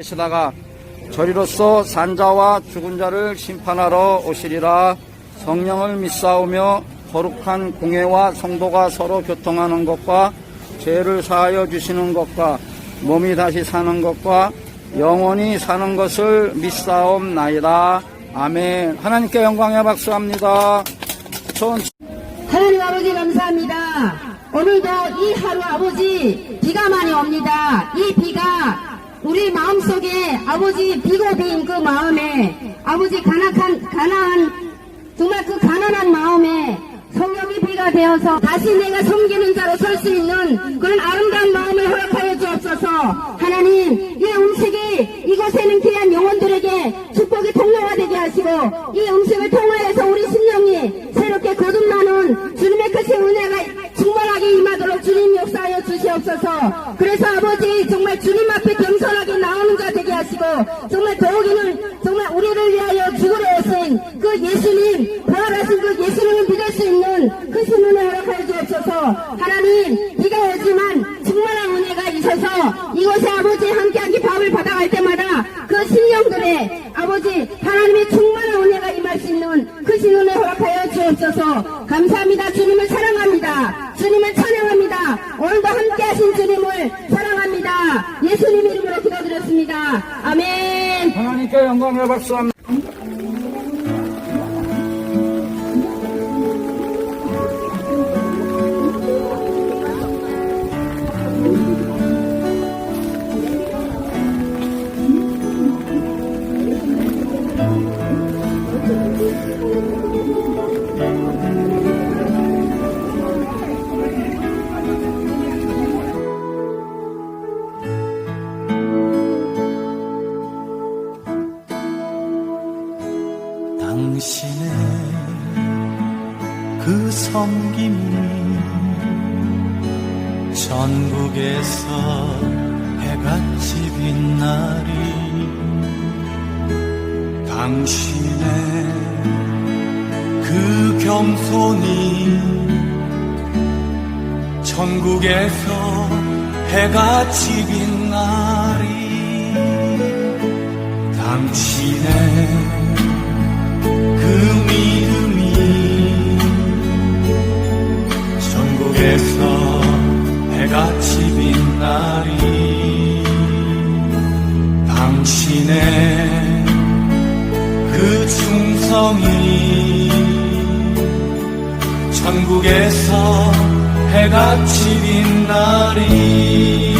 계시다가 저리로서 산자와 죽은 자를 심판하러 오시리라 성령을 믿사오며 거룩한 공예와 성도가 서로 교통하는 것과 죄를 사하여 주시는 것과 몸이 다시 사는 것과 영원히 사는 것을 믿사옵나이다 아멘 하나님께 영광의 박수합니다 손 하나님 아버지 감사합니다. 오늘도 이 하루 아버지 비가 많이 옵니다. 이 비가 우리 마음속에 아버지 비고 빈 그 마음에 아버지 가난한 가난한 정말 그 가난한 마음에 성령의 비가 되어서 다시 내가 섬기는 자로 설 수 있는 그런 아름다운 마음을 허락하여 주옵소서. 하나님 이 음식이 이곳에는 귀한 영혼들에게 축복의 통로가 되게 하시고 이 음식을 통하여서 우리 심령이 새롭게 거듭나는 주님의 크신 은혜가 충만하게 임하도록 주님 역사하여 주시옵소서. 그래서 아버지 정말 주님 앞에 겸손 하시고 정말 더욱이는 정말 우리를 위하여 죽으려 하신 그 예수님 부활하신 그 예수님을 믿을 수 있는 그 신은혜 허락하여 주옵소서 하나님 비가 오지만 충만한 은혜가 있어서 이곳에 아버지 함께하기 밥을 받아갈 때마다 그 신령들의 아버지 하나님의 충만한 은혜가 임할 수 있는 그 신은혜 허락하여 주옵소서. 감사합니다. 주님을 사랑합니다. 주님을 찬양합니다. 오늘도 함께하신 주님을 사랑합니다. 예수님 이름으로 기도드 렸습니다. 아멘. 하나님께 영광의 박수합니다 당신의 그 섬김이 전국에서 해같이 빛나리 당신의 그 겸손이 전국에서 해같이 빛나리 당신의 전국에서 해같이 빛나리 당신의 그 충성이 전국에서 해같이 빛나리